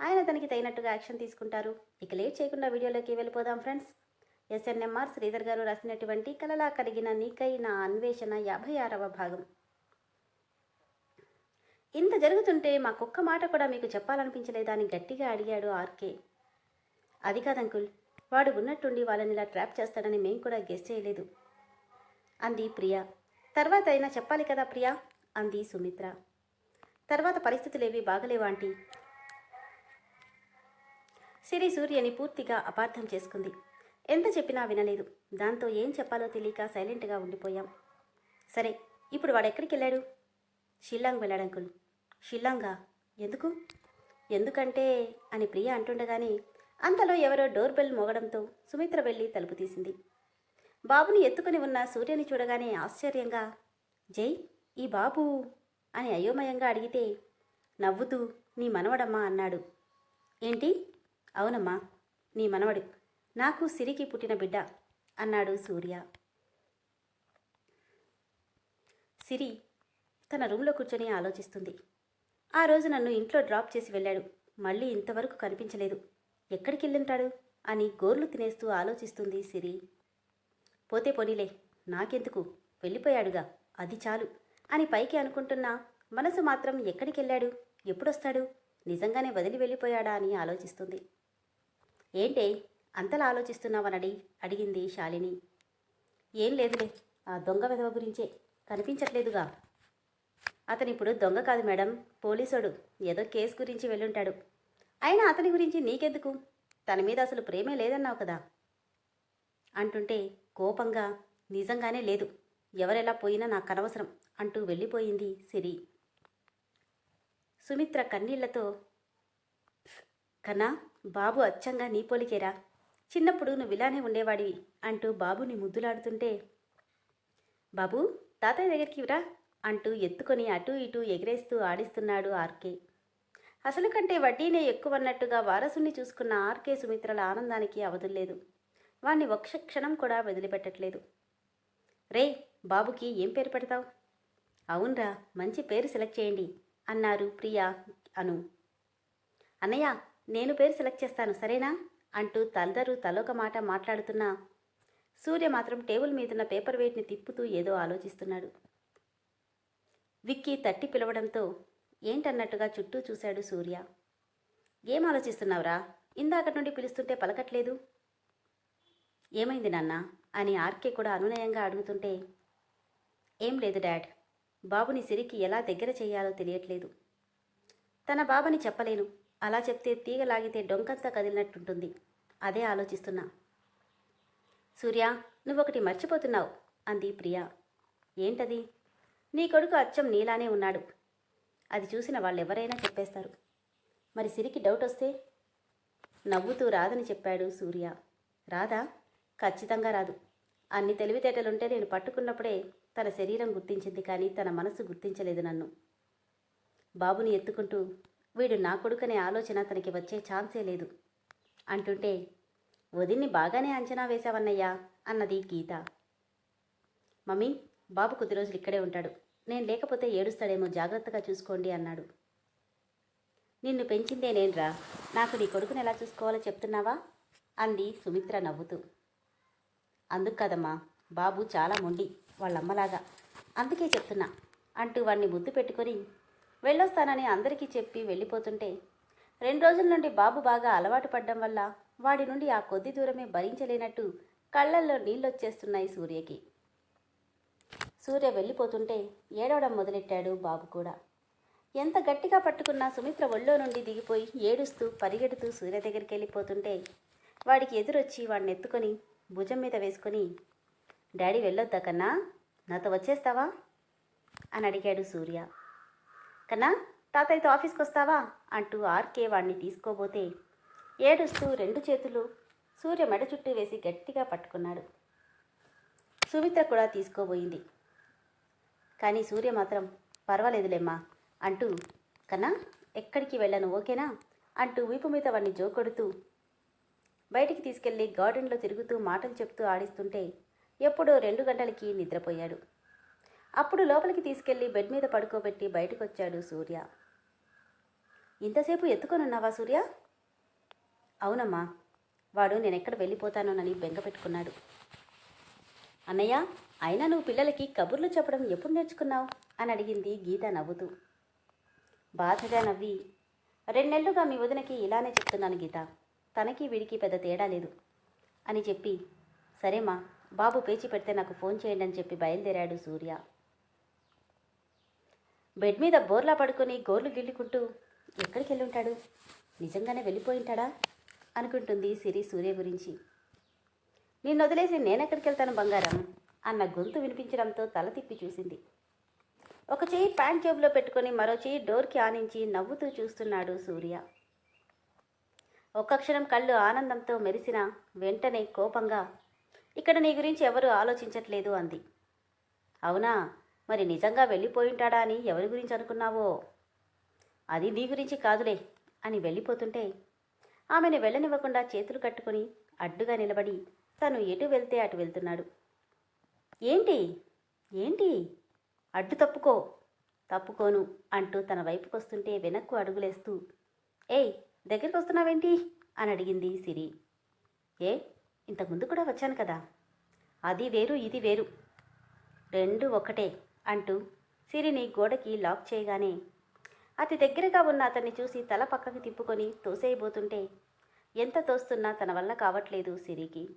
ఆయన తనకి తగినట్టుగా యాక్షన్ తీసుకుంటారు. ఇక లేట్ చేయకుండా వీడియోలోకి వెళ్ళిపోదాం ఫ్రెండ్స్. ఎస్ఎన్ఎంఆర్ శ్రీధర్ గారు రాసినటువంటి కలలా కలిగిన నీకై నా అన్వేషణ యాభై ఆరవ భాగం. ఇంత జరుగుతుంటే మాకొక్క మాట కూడా మీకు చెప్పాలనిపించలేదా అని గట్టిగా అడిగాడు ఆర్కే. అది కాదంకుల్ వాడు ఉన్నట్టుండి వాళ్ళని ఇలా ట్రాప్ చేస్తాడని మేం కూడా గెస్ చేయలేదు. అంది ప్రియా. తర్వాత అయినా చెప్పాలి కదా ప్రియా? అంది సుమిత్ర. తర్వాత పరిస్థితులేవి బాగలేవా ఆంటీ? సిరి సూర్యని పూర్తిగా అపార్థం చేసుకుంది. ఎంత చెప్పినా వినలేదు. దాంతో ఏం చెప్పాలో తెలియక సైలెంట్గా ఉండిపోయాం. సరే ఇప్పుడు వాడు ఎక్కడికి వెళ్ళాడు షిల్లాంగ్ వెళ్ళాడు అంకుల్. షిల్లాంగా? ఎందుకు? ఎందుకంటే అని ప్రియ అంటుండగానే అంతలో ఎవరో డోర్ బెల్ మోగడంతో సుమిత్ర వెళ్ళి తలుపు తీసింది. బాబుని ఎత్తుకుని ఉన్న సూర్యని చూడగానే ఆశ్చర్యంగా జై ఈ బాబు? అని అయోమయంగా అడిగితే నవ్వుతూ నీ మనవడమ్మా అన్నాడు. ఏంటి? అవునమ్మా నీ మనవడు. నాకు సిరికి పుట్టిన బిడ్డ అన్నాడు సూర్య. సిరి తన రూమ్లో కూర్చొని ఆలోచిస్తుంది. ఆ రోజు నన్ను ఇంట్లో డ్రాప్ చేసి వెళ్ళాడు. మళ్ళీ ఇంతవరకు కనిపించలేదు. ఎక్కడికి వెళ్ళుంటాడు అని గోర్లు తినేస్తూ ఆలోచిస్తుంది సిరి. పోతే పోనీలే నాకెందుకు? వెళ్ళిపోయాడుగా అది చాలు అని పైకి అనుకుంటున్నా మనసు మాత్రం ఎక్కడికి వెళ్ళాడు ఎప్పుడొస్తాడు? నిజంగానే వదిలి వెళ్ళిపోయాడా అని ఆలోచిస్తుంది. ఏంటే అంతలా ఆలోచిస్తున్నావని అడిగింది శాలిని. ఏం లేదులే ఆ దొంగ విధవ గురించే. కనిపించట్లేదుగా. అతను ఇప్పుడు దొంగ కాదు మేడం పోలీసుడు. ఏదో కేసు గురించి వెళ్ళుంటాడు. అయినా అతని గురించి నీకెందుకు? తన మీద అసలు ప్రేమే లేదన్నావు కదా. అంటుంటే కోపంగా నిజంగానే లేదు. ఎవరెలా పోయినా నాకు అనవసరం అంటూ వెళ్ళిపోయింది సిరి. సుమిత్ర కన్నీళ్ళతో కన్నా బాబు అచ్చంగా నీ పోలికేరా? చిన్నప్పుడు నువ్వు ఇలానే ఉండేవాడివి అంటూ బాబుని ముద్దులాడుతుంటే బాబు తాతయ్య దగ్గరికి రా అంటూ ఎత్తుకొని అటూ ఇటూ ఎగిరేస్తూ ఆడిస్తున్నాడు ఆర్కే. అసలు కంటే వడ్డీనే ఎక్కువన్నట్టుగా వారసుని చూసుకున్న ఆర్కే సుమిత్రల ఆనందానికి అవధుల్లేదు. వాణ్ణి ఒక్క క్షణం కూడా వదిలిపెట్టట్లేదు. రే బాబుకి ఏం పేరు పెడతావు? అవునరా మంచి పేరు సెలెక్ట్ చేయండి అన్నారు ప్రియా అను. అన్నయ్య నేను పేరు సెలెక్ట్ చేస్తాను సరేనా? అంటూ తలదరు తలొక మాట మాట్లాడుతున్నా. సూర్య మాత్రం టేబుల్ మీదున్న పేపర్ వెయిట్ని తిప్పుతూ ఏదో ఆలోచిస్తున్నాడు. విక్కీ తట్టి పిలవడంతో ఏంటన్నట్టుగా చుట్టూ చూశాడు సూర్య. ఏం ఆలోచిస్తున్నావురా? ఇందాక నుండి పిలుస్తుంటే పలకట్లేదు. ఏమైంది నాన్న? అని ఆర్కే కూడా అనునయంగా అడుగుతుంటే ఏం లేదు డాడ్. బాబుని సిరికి ఎలా దగ్గర చేయాలో తెలియట్లేదు. తన బాబని చెప్పలేను. అలా చెప్తే తీగ లాగితే డొంకంతా కదిలినట్టుంటుంది. అదే ఆలోచిస్తున్నా. సూర్య నువ్వొకటి మర్చిపోతున్నావు అంది ప్రియా. ఏంటది? నీ కొడుకు అచ్చం నీలానే ఉన్నాడు. అది చూసిన వాళ్ళెవరైనా చెప్పేస్తారు. మరి సిరికి డౌట్ వస్తే? నవ్వుతూ రాదని చెప్పాడు సూర్య. రాదా? ఖచ్చితంగా రాదు. అన్ని తెలివితేటలుంటే నేను పట్టుకున్నప్పుడే తన శరీరం గుర్తించింది కానీ తన మనసు గుర్తించలేదు నన్ను. బాబుని ఎత్తుకుంటూ వీడు నా కొడుకనే ఆలోచన తనకి వచ్చే ఛాన్సే లేదు. అంటుంటే వదిన్ని బాగానే అంచనా వేశావన్నయ్యా అన్నది గీత. మమ్మీ బాబు కొద్ది రోజులు ఇక్కడే ఉంటాడు. నేను లేకపోతే ఏడుస్తాడేమో జాగ్రత్తగా చూసుకోండి అన్నాడు. నిన్ను పెంచిందే నేనురా. నాకు నీ కొడుకుని ఎలా చూసుకోవాలో చెప్తున్నావా? అంది సుమిత్ర నవ్వుతూ. అందుకు కదమ్మా బాబు చాలా మొండి వాళ్ళమ్మలాగా. అందుకే చెప్తున్నా అంటూ వాణ్ణి ముద్దు పెట్టుకొని వెళ్ళొస్తానని అందరికీ చెప్పి వెళ్ళిపోతుంటే రెండు రోజుల నుండి బాబు బాగా అలవాటు పడ్డం వల్ల వాడి నుండి ఆ కొద్ది దూరమే భరించలేనట్టు కళ్ళల్లో నీళ్ళొచ్చేస్తున్నాయి సూర్యకి. సూర్య వెళ్ళిపోతుంటే ఏడవడం మొదలెట్టాడు బాబు కూడా. ఎంత గట్టిగా పట్టుకున్నా సుమిత్ర ఒళ్ళో నుండి దిగిపోయి ఏడుస్తూ పరిగెడుతూ సూర్య దగ్గరికి వెళ్ళిపోతుంటే వాడికి ఎదురొచ్చి వాడిని ఎత్తుకొని భుజం మీద వేసుకొని డాడీ వెళ్ళొద్దా కన్నా? నాతో వచ్చేస్తావా? అని అడిగాడు సూర్య. కన్నా తాతయ్యతో ఆఫీస్కి వస్తావా అంటూ ఆర్కే వాడిని తీసుకోబోతే ఏడుస్తూ రెండు చేతులు సూర్య మెడ చుట్టూ వేసి గట్టిగా పట్టుకున్నాడు. సుమిత్ర కూడా తీసుకోబోయింది. కానీ సూర్య మాత్రం పర్వాలేదులేమ్మా అంటూ కన్నా ఎక్కడికి వెళ్ళను ఓకేనా? అంటూ వీపు మీద వాడిని జోకొడుతూ బయటికి తీసుకెళ్ళి గార్డెన్లో తిరుగుతూ మాటలు చెప్తూ ఆడిస్తుంటే ఎప్పుడో రెండు గంటలకి నిద్రపోయాడు. అప్పుడు లోపలికి తీసుకెళ్ళి బెడ్ మీద పడుకోబెట్టి బయటకు వచ్చాడు సూర్య. ఇంతసేపు ఎత్తుకొనున్నావా సూర్య? అవునమ్మా. వాడు నేను ఎక్కడ వెళ్ళిపోతానోనని బెంగ పెట్టుకున్నాడు. అన్నయ్య అయినా నువ్వు పిల్లలకి కబుర్లు చెప్పడం ఎప్పుడు నేర్చుకున్నావు? అని అడిగింది గీత నవ్వుతూ. బాధగా నవ్వి. రెండెళ్ళుగా మీ వదినకి ఇలానే చెప్తున్నాను గీత. తనకి వీడికి పెద్ద తేడా లేదు. అని చెప్పి సరేమా బాబు పేచి పెడితే నాకు ఫోన్ చేయండి అని చెప్పి బయలుదేరాడు సూర్య. బెడ్ మీద బోర్లా పడుకొని గోర్లు గిల్లుకుంటూ ఎక్కడికి వెళ్ళి ఉంటాడు నిజంగానే వెళ్ళిపోయింటాడా? అనుకుంటుంది సిరి సూర్య గురించి. నిన్ను వదిలేసి నేనెక్కడికి వెళ్తాను బంగారం? అన్న గొంతు వినిపించడంతో తల తిప్పి చూసింది. ఒక చెయ్యి ప్యాంట్ జేబులో పెట్టుకొని మరో చెయ్యి డోర్కి ఆనించి నవ్వుతూ చూస్తున్నాడు సూర్య. ఒక్క క్షణం కళ్ళు ఆనందంతో మెరిసిన వెంటనే కోపంగా ఇక్కడ నీ గురించి ఎవరు ఆలోచించట్లేదు అంది. అవునా? మరి నిజంగా వెళ్ళిపోయింటాడా అని ఎవరి గురించి అనుకున్నావో? అది నీ గురించి కాదులే అని వెళ్ళిపోతుంటే ఆమెను వెళ్ళనివ్వకుండా చేతులు కట్టుకుని అడ్డుగా నిలబడి తను ఎటు వెళ్తే అటు వెళ్తున్నాడు. ఏంటి? ఏంటి? అడ్డు తప్పుకో. తప్పుకోను అంటూ తన వైపుకొస్తుంటే వెనక్కు అడుగులేస్తూ ఏయ్ దగ్గరికి వస్తున్నావేంటి అని అడిగింది సిరి. ఏ ఇంతకుముందు కూడా వచ్చాను కదా. అది వేరు ఇది వేరు. రెండు ఒకటే అంటూ సిరిని గోడకి లాక్ చేయగానే అతి దగ్గరగా ఉన్న అతన్ని చూసి తల పక్కకి తిప్పుకొని తోసేయబోతుంటే ఎంత తోస్తున్నా తన వల్ల కావట్లేదు సిరికి.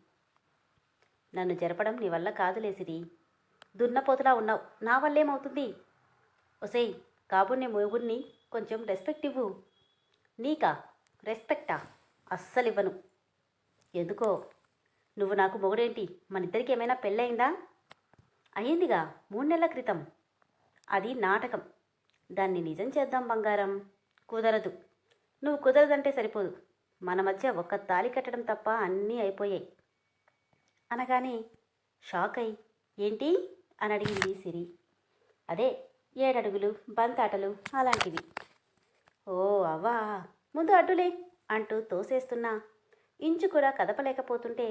నన్ను జరపడం నీ వల్ల కాదులే సిరి. దున్నపోతులా ఉన్నావు. నా వల్లేమవుతుంది? ఒసేయ్ కాబోనే మొగుడిని కొంచెం రెస్పెక్ట్ ఇవ్వు. నీకా? రెస్పెక్టా? అస్సలివ్వను. ఎందుకో? నువ్వు నాకు మొగుడేంటి? మన ఇద్దరికి ఏమైనా పెళ్ళయిందా? అయ్యిందిగా మూడు నెలల క్రితం. అది నాటకం. దాన్ని నిజం చేద్దాం బంగారం. కుదరదు. నువ్వు కుదరదంటే సరిపోదు. మన మధ్య ఒక్క తాలి కట్టడం తప్ప అన్నీ అయిపోయాయి. అనగానే షాక్ అయి ఏంటి? అని అడిగింది సిరి. అదే ఏడడుగులు బంతాటలు అలాంటివి. ఓ అవ్వా! ముందు అడ్డులే అంటూ తోసేస్తున్నా ఇంచు కూడా కదపలేకపోతుంటే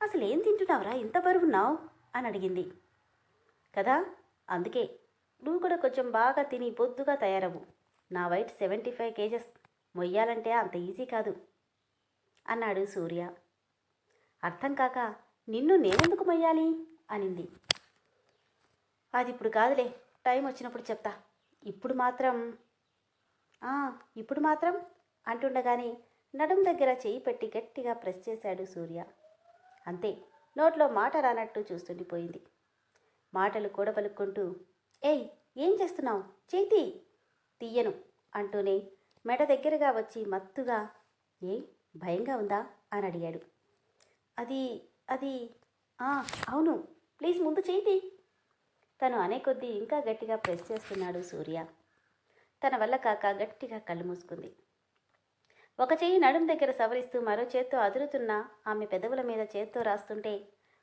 అసలు ఏం తింటున్నావురా? ఇంత బరువున్నావు? అని అడిగింది. కదా? అందుకే. నువ్వు కూడా కొంచెం బాగా తిని బొద్దుగా తయారవు. నా వైట్ సెవెంటీ ఫైవ్ కేజెస్. మొయ్యాలంటే అంత ఈజీ కాదు. అన్నాడు సూర్య. అర్థం కాక నిన్ను నేనెందుకు మొయ్యాలి? అనింది. అది ఇప్పుడు కాదులే టైం వచ్చినప్పుడు చెప్తా. ఇప్పుడు మాత్రం. ఇప్పుడు మాత్రం? అంటుండగానే నడుం దగ్గర చేయి పెట్టి గట్టిగా ప్రెస్ చేశాడు సూర్య. అంతే. నోట్లో మాట రానట్టు చూస్తుండిపోయింది. మాటలు కూడబలుక్కుంటూ ఏయ్ ఏం చేస్తున్నావు? చేతి! తీయను అంటూనే మెడ దగ్గరగా వచ్చి మత్తుగా ఏ భయంగా ఉందా? అని అడిగాడు. అది అది "ఆ, అవును ప్లీజ్ ముందు చేతి! తను అనే కొద్దీ ఇంకా గట్టిగా ప్రెస్ చేస్తున్నాడు సూర్య. తన వల్ల కాక గట్టిగా కళ్ళు మూసుకుంది. ఒక చెయ్యి నడుం దగ్గర సవరిస్తూ మరో చేత్తో అదురుతున్న ఆమె పెదవుల మీద చేత్తో రాస్తుంటే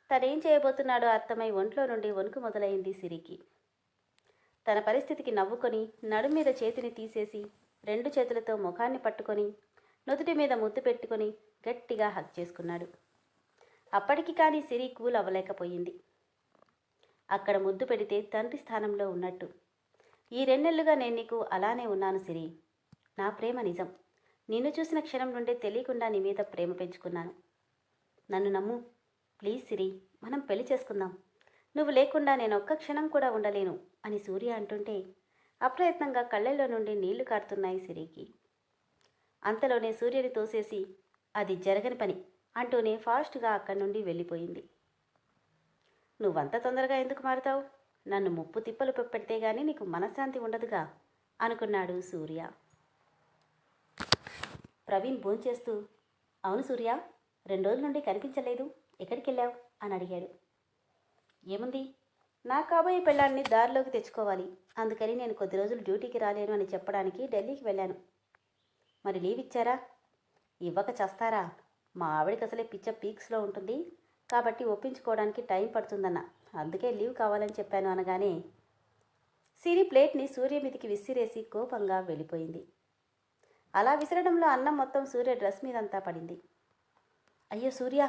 తనేం చేయబోతున్నాడో అర్థమై ఒంట్లో నుండి వణుకు మొదలైంది సిరికి. తన పరిస్థితికి నవ్వుకొని నడుం మీద చేతిని తీసేసి రెండు చేతులతో ముఖాన్ని పట్టుకొని నుదుటి మీద ముద్దు పెట్టుకొని గట్టిగా హక్ చేసుకున్నాడు. అప్పటికి కానీ సిరి కూల్ అవ్వలేకపోయింది. అక్కడ ముద్దు పెడితే తండ్రి స్థానంలో ఉన్నట్టు. ఈ రెండెళ్ళుగా నేను నీకు అలానే ఉన్నాను సిరి. నా ప్రేమ నిజం. నిన్ను చూసిన క్షణం నుండే తెలియకుండా నీ మీద ప్రేమ పెంచుకున్నాను. నన్ను నమ్ము. ప్లీజ్ సిరి మనం పెళ్ళి చేసుకుందాం. నువ్వు లేకుండా నేను ఒక్క క్షణం కూడా ఉండలేను అని సూర్య అంటుంటే అప్రయత్నంగా కళ్ళల్లో నుండి నీళ్ళు కారుతున్నాయి సిరికి. అంతలోనే సూర్యుని తోసేసి అది జరగని పని అంటూనే ఫాస్ట్గా అక్కడి నుండి వెళ్ళిపోయింది. నువ్వంత తొందరగా ఎందుకు మారుతావు? నన్ను ముప్పు తిప్పలు పెడితే గానీ నీకు మనశ్శాంతి ఉండదుగా? అనుకున్నాడు సూర్య. ప్రవీణ్ భోంచేస్తూ అవును సూర్య రెండు రోజుల నుండి కనిపించలేదు. ఎక్కడికి వెళ్ళావు? అని అడిగాడు. ఏముంది? నా కాబోయే పెళ్ళాన్ని దారిలోకి తెచ్చుకోవాలి. అందుకని నేను కొద్ది రోజులు డ్యూటీకి రాలేను అని చెప్పడానికి ఢిల్లీకి వెళ్ళాను. మరి లీవ్ ఇచ్చారా? ఇవ్వక చేస్తారా? మా ఆవిడకి అసలే పిచ్చ పీక్స్లో ఉంటుంది. కాబట్టి ఒప్పించుకోవడానికి టైం పడుతుందన్న. అందుకే లీవ్ కావాలని చెప్పాను అనగానే సిరి ప్లేట్ని సూర్య మీదికి విసిరేసి కోపంగా వెళ్ళిపోయింది. అలా విసరడంలో అన్నం మొత్తం సూర్య డ్రెస్ మీదంతా పడింది. అయ్యో సూర్య!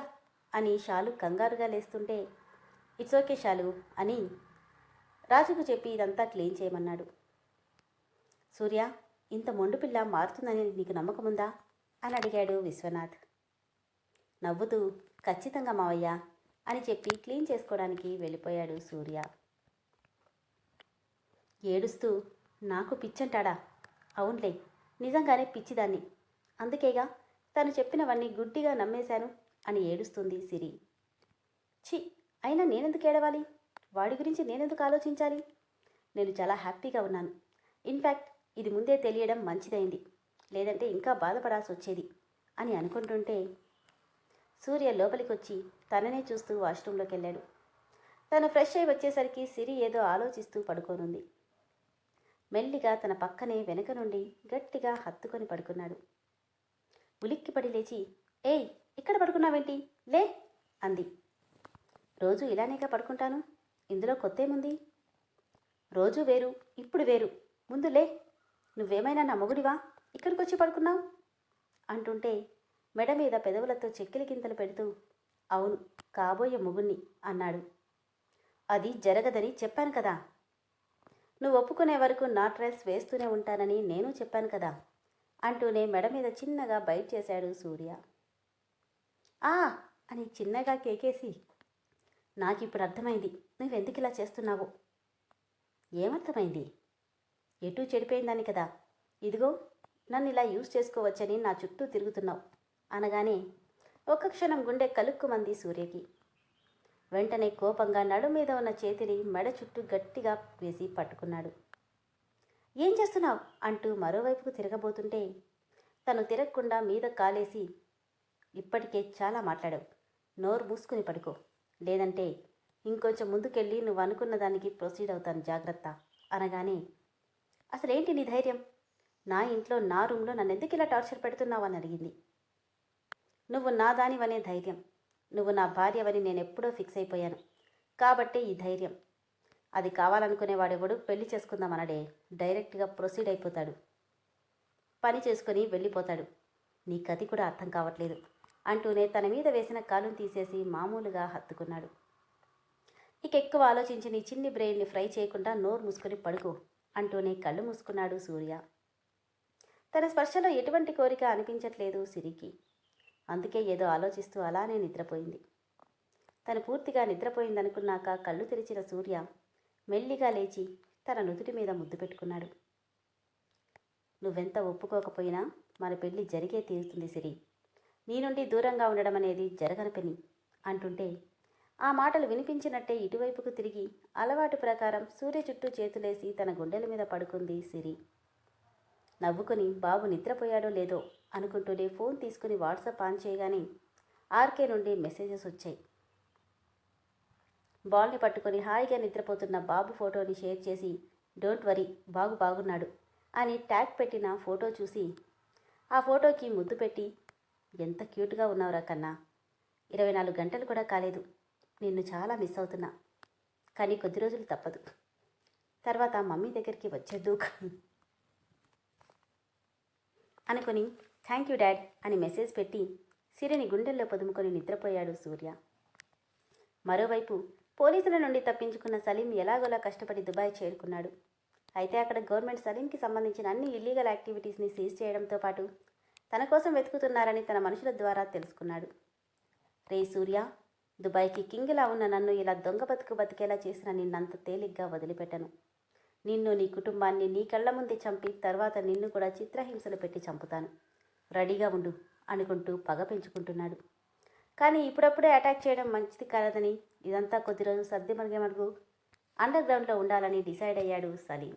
అని షాలు కంగారుగా లేస్తుంటే ఇట్స్ ఓకే షాలు అని రాజుకు చెప్పి ఇదంతా క్లీన్ చేయమన్నాడు. సూర్య ఇంత మొండు పిల్ల మారుతుందని నీకు నమ్మకముందా? అని అడిగాడు విశ్వనాథ్. నవ్వుతూ ఖచ్చితంగా మావయ్య అని చెప్పి క్లీన్ చేసుకోవడానికి వెళ్ళిపోయాడు సూర్య. ఏడుస్తూ నాకు పిచ్చంటాడా? అవునులే నిజంగానే పిచ్చిదాన్ని. అందుకేగా తను చెప్పినవన్నీ గుడ్డిగా నమ్మేశాను అని ఏడుస్తుంది సిరి. ఛీ అయినా నేనెందుకు ఏడవాలి? వాడి గురించి నేనెందుకు ఆలోచించాలి? నేను చాలా హ్యాపీగా ఉన్నాను. ఇన్ఫ్యాక్ట్ ఇది ముందే తెలియడం మంచిదైంది. లేదంటే ఇంకా బాధపడాల్సి వచ్చేది అని అనుకుంటుంటే సూర్య లోపలికి వచ్చి తననే చూస్తూ వాష్రూంలోకి వెళ్ళాడు తను ఫ్రెష్ అయి వచ్చేసరికి సిరి ఏదో ఆలోచిస్తూ పడుకోనుంది. మెల్లిగా తన పక్కనే వెనక నుండి గట్టిగా హత్తుకొని పడుకున్నాడు. ఉలిక్కిపడి లేచి ఏయ్ ఇక్కడ పడుకున్నావేంటి? లే! అంది. రోజు ఇలానేగా పడుకుంటాను? ఇందులో కొత్తేముంది? రోజు వేరు ఇప్పుడు వేరు. ముందు లే. నువ్వేమైనా నా మొగుడివా? ఇక్కడికి వచ్చి పడుకున్నావు? అంటుంటే మెడ మీద పెదవులతో చెక్కిలి గింతలు పెడుతూ అవును కాబోయే మొగుణ్ణి అన్నాడు. అది జరగదని చెప్పాను కదా! నువ్వు ఒప్పుకునే వరకు నా డ్రెస్ వేస్తూనే ఉంటానని నేను చెప్పాను కదా అంటూనే మెడ మీద చిన్నగా బయట చేశాడు సూర్య. ఆ! అని చిన్నగా కేకేసి నాకిప్పుడు అర్థమైంది నువ్వెందుకు ఇలా చేస్తున్నావు? ఏమర్థమైంది? ఎటు చెడిపోయిందని కదా ఇదిగో నన్ను ఇలా యూజ్ చేసుకోవచ్చని నా చుట్టూ తిరుగుతున్నావు అనగానే ఒక్క క్షణం గుండె కలుక్కుమంది సూర్యకి. వెంటనే కోపంగా నడు మీద ఉన్న చేతిని మెడ చుట్టూ గట్టిగా వేసి పట్టుకున్నాడు. ఏం చేస్తున్నావు? అంటూ మరోవైపుకు తిరగబోతుంటే తను తిరగకుండా మీద కాలేసి ఇప్పటికే చాలా మాట్లాడావు. నోరు మూసుకుని పడుకో. లేదంటే ఇంకొంచెం ముందుకెళ్ళి నువ్వు అనుకున్న దానికి ప్రొసీడ్ అవుతాను జాగ్రత్త అనగానే అసలేంటి నీ ధైర్యం? నా ఇంట్లో నా రూమ్లో నన్ను ఎందుకు ఇలా టార్చర్ పెడుతున్నావు? అని అడిగింది. నువ్వు నా దానివనే ధైర్యం. నువ్వు నా భార్యవని నేను ఎప్పుడో ఫిక్స్ అయిపోయాను. కాబట్టే ఈ ధైర్యం. అది కావాలనుకునేవాడెవడు పెళ్ళి చేసుకుందామనడే. డైరెక్ట్గా ప్రొసీడ్ అయిపోతాడు. పని చేసుకొని వెళ్ళిపోతాడు. నీ కథ కూడా అర్థం కావట్లేదు. అంటూనే తన మీద వేసిన కాలును తీసేసి మామూలుగా హత్తుకున్నాడు. ఇక ఎక్కువ ఆలోచించి నీ చిన్ని బ్రెయిన్ని ఫ్రై చేయకుండా నోరు మూసుకొని పడుకో అంటూనే కళ్ళు మూసుకున్నాడు సూర్య. తన స్పర్శలో ఎటువంటి కోరిక అనిపించట్లేదు సిరికి. అందుకే ఏదో ఆలోచిస్తూ అలానే నిద్రపోయింది. తను పూర్తిగా నిద్రపోయిందనుకున్నాక కళ్ళు తెరిచిన సూర్య మెల్లిగా లేచి తన నుదుటి మీద ముద్దు పెట్టుకున్నాడు. నువ్వెంత ఒప్పుకోకపోయినా మన పెళ్ళి జరిగే తీరుతుంది సిరి. నీ నుండి దూరంగా ఉండడం అనేది జరగని పని అంటుంటే ఆ మాటలు వినిపించినట్టే ఇటువైపుకు తిరిగి అలవాటు ప్రకారం సూర్య చుట్టూ చేతులేసి తన గుండెల మీద పడుకుంది సిరి. నవ్వుకుని బాబు నిద్రపోయాడో లేదో అనుకుంటూనే ఫోన్ తీసుకుని వాట్సాప్ ఆన్ చేయగానే ఆర్కే నుండి మెసేజెస్ వచ్చాయి. బాల్ని పట్టుకొని హాయిగా నిద్రపోతున్న బాబు ఫోటోని షేర్ చేసి డోంట్ వరీ బాగు బాగున్నాడు అని ట్యాగ్ పెట్టిన ఫోటో చూసి ఆ ఫోటోకి ముద్దు పెట్టి ఎంత క్యూట్గా ఉన్నావురా కన్నా. ఇరవై నాలుగు గంటలు కూడా కాలేదు. నిన్ను చాలా మిస్ అవుతున్నా. కానీ కొద్ది రోజులు తప్పదు. తర్వాత మమ్మీ దగ్గరికి వచ్చేద్దు అనుకొని థ్యాంక్ యూ డాడ్ అని మెసేజ్ పెట్టి సిరిని గుండెల్లో పొదుముకొని నిద్రపోయాడు సూర్య. మరోవైపు పోలీసుల నుండి తప్పించుకున్న సలీం ఎలాగోలా కష్టపడి దుబాయ్ చేరుకున్నాడు. అయితే అక్కడ గవర్నమెంట్ సలీంకి సంబంధించిన అన్ని ఇల్లీగల్ యాక్టివిటీస్ని సీజ్ చేయడంతో పాటు తన కోసం వెతుకుతున్నారని తన మనుషుల ద్వారా తెలుసుకున్నాడు. రే సూర్య దుబాయ్కి కింగిలా ఉన్న నన్ను ఇలా దొంగ బతుకు బతికేలా చేసిన నిన్నంత తేలిగ్గా వదిలిపెట్టను. నిన్ను నీ కుటుంబాన్ని నీ కళ్ళ ముందే చంపి తర్వాత నిన్ను కూడా చిత్రహింసలు పెట్టి చంపుతాను. రెడీగా ఉండు అనుకుంటూ పగ పెంచుకుంటున్నాడు. కానీ ఇప్పుడప్పుడే అటాక్ చేయడం మంచిది కాదని ఇదంతా కొద్ది రోజులు సర్ది మరిగే మరుగు అండర్ గ్రౌండ్లో ఉండాలని డిసైడ్ అయ్యాడు సలీం.